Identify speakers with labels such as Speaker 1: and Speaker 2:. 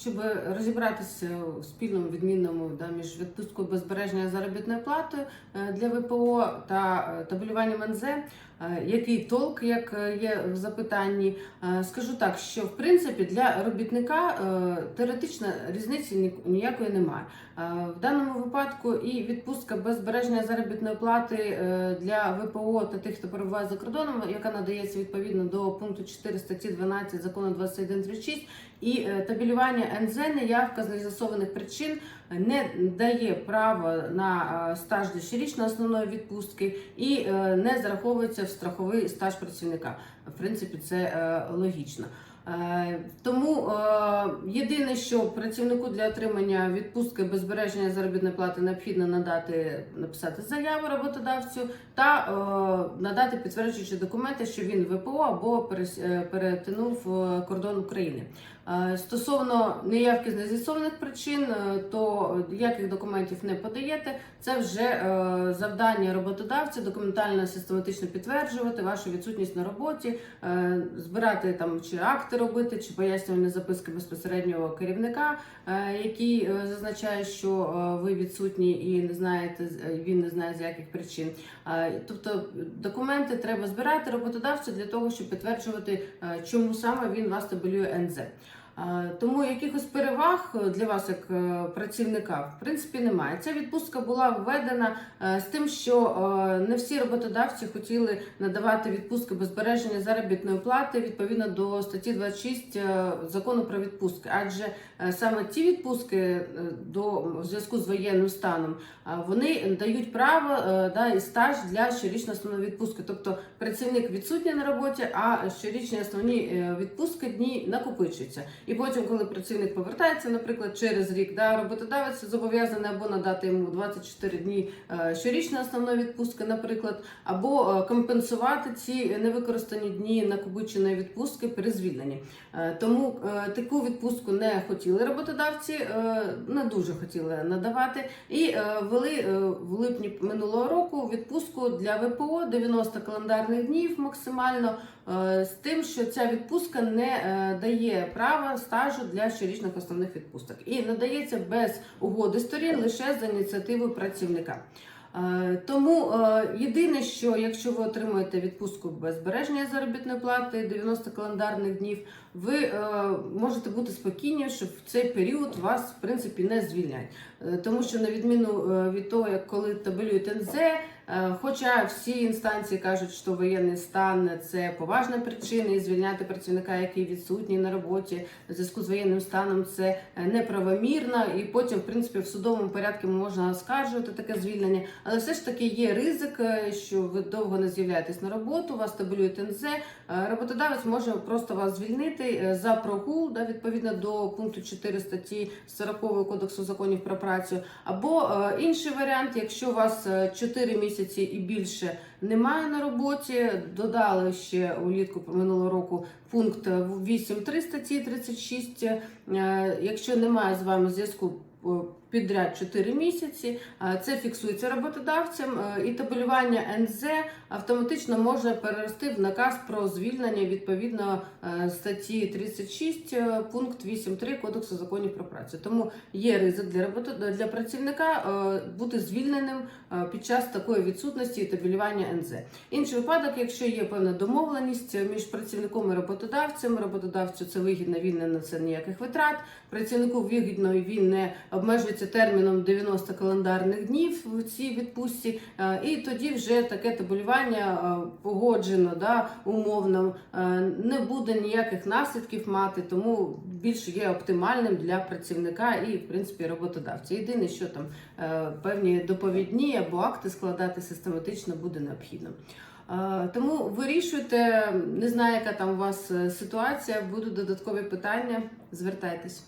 Speaker 1: щоб розібратися у спільному відмінному да, між відпусткою без заробітної плати е, для ВПО та е, табелюванням НЗ. Е, Який толк, як є в запитанні, скажу так, що в принципі для робітника теоретично різниці ніякої немає. В даному випадку і відпустка без збереження заробітної плати для ВПО та тих, хто перебуває за кордоном, яка надається відповідно до пункту 4 статті 12 закону 2136, і табелювання НЗ неявка з нез'ясованих причин не дає права на е, стаж до щорічної основної відпустки і е, не зараховується в страховий стаж працівника. В принципі, це е, логічно. Тому єдине, що працівнику для отримання відпустки без збереження заробітної плати необхідно надати написати заяву роботодавцю та надати підтверджуючі документи, що він ВПО або перетинув кордон України. Стосовно неявки з нез'ясованих причин, е, то ніяких документів не подаєте. Це вже е, завдання роботодавця документально систематично підтверджувати вашу відсутність на роботі, е, збирати там чи акти робити, чи пояснювальні записки безпосереднього керівника, е, який е, зазначає, що е, ви відсутні і не знаєте, е, він не знає з яких причин. Е, Тобто документи треба збирати роботодавцю для того, щоб підтверджувати, е, чому саме він вас табелює НЗ. Е, Тому якихось переваг для вас як е, працівника в принципі немає. Ця відпустка була введена е, з тим, що е, не всі роботодавці хотіли надавати відпустки без збереження заробітної плати відповідно до статті 26 е, закону про відпустки. Адже е, саме ті відпустки е, до в зв'язку з воєнним станом е, вони дають право е, да, і стаж для щорічної основної відпустки. Тобто працівник відсутній на роботі, а щорічні основні е, відпустки дні накопичуються. І потім, коли працівник повертається, наприклад, через рік, да, роботодавець зобов'язаний або надати йому 24 дні е, щорічної основної відпустки, наприклад, або е, компенсувати ці невикористані дні накопиченої відпустки при звільненні. Е, Тому таку відпустку не хотіли роботодавці, не дуже хотіли надавати, і ввели в липні минулого року відпустку для ВПО 90 календарних днів максимально. З тим, що ця відпустка не дає права стажу для щорічних основних відпусток і надається без угоди сторін лише за ініціативою працівника. Е, Тому е, єдине, що якщо ви отримуєте відпустку без збереження заробітної плати 90 календарних днів, ви е, можете бути спокійні, що в цей період вас в принципі не звільнять. Тому що на відміну від того, як коли табелюють НЗ, хоча всі інстанції кажуть, що воєнний стан це поважна причина, і звільняти працівника, який відсутній на роботі в зв'язку з воєнним станом, це е, неправомірно, і потім, в принципі, в судовому порядку можна оскаржувати таке звільнення. Але все ж таки є ризик, е, що ви довго не з'являєтесь на роботу, вас табелюють НЗ. е, Роботодавець може просто вас звільнити е, за прогул, да, відповідно до пункту 4 статті 40 Кодексу законів про працю. Або е, інший варіант, якщо у вас 4 місяці і більше немає на роботі, додали ще улітку минулого року пункт 8.3 статті 36. е, Якщо немає з вами зв'язку е, підряд 4 місяці, е, це фіксується роботодавцем, е, і табелювання НЗ автоматично може перерости в наказ про звільнення відповідно е, статті 36, е, пункт 8.3 Кодексу законів про працю. Тому є ризик для роботи для працівника бути звільненим під час такої відсутності і табелювання НЗ. Інший випадок, якщо є певна домовленість між працівником і роботодавцем, роботодавцю це вигідно, він не несе ніяких витрат. Працівнику вигідно він не обмежується терміном 90 календарних днів в цій відпустці, е, і тоді вже таке табелювання е, погоджено да, умовно, е, не буде ніяких наслідків мати, тому більше є оптимальним для працівника і, в принципі, роботодавця. Єдине, що там певні доповідні або акти складати систематично буде необхідно. Тому вирішуйте, не знаю, яка там у вас ситуація, будуть додаткові питання, звертайтесь.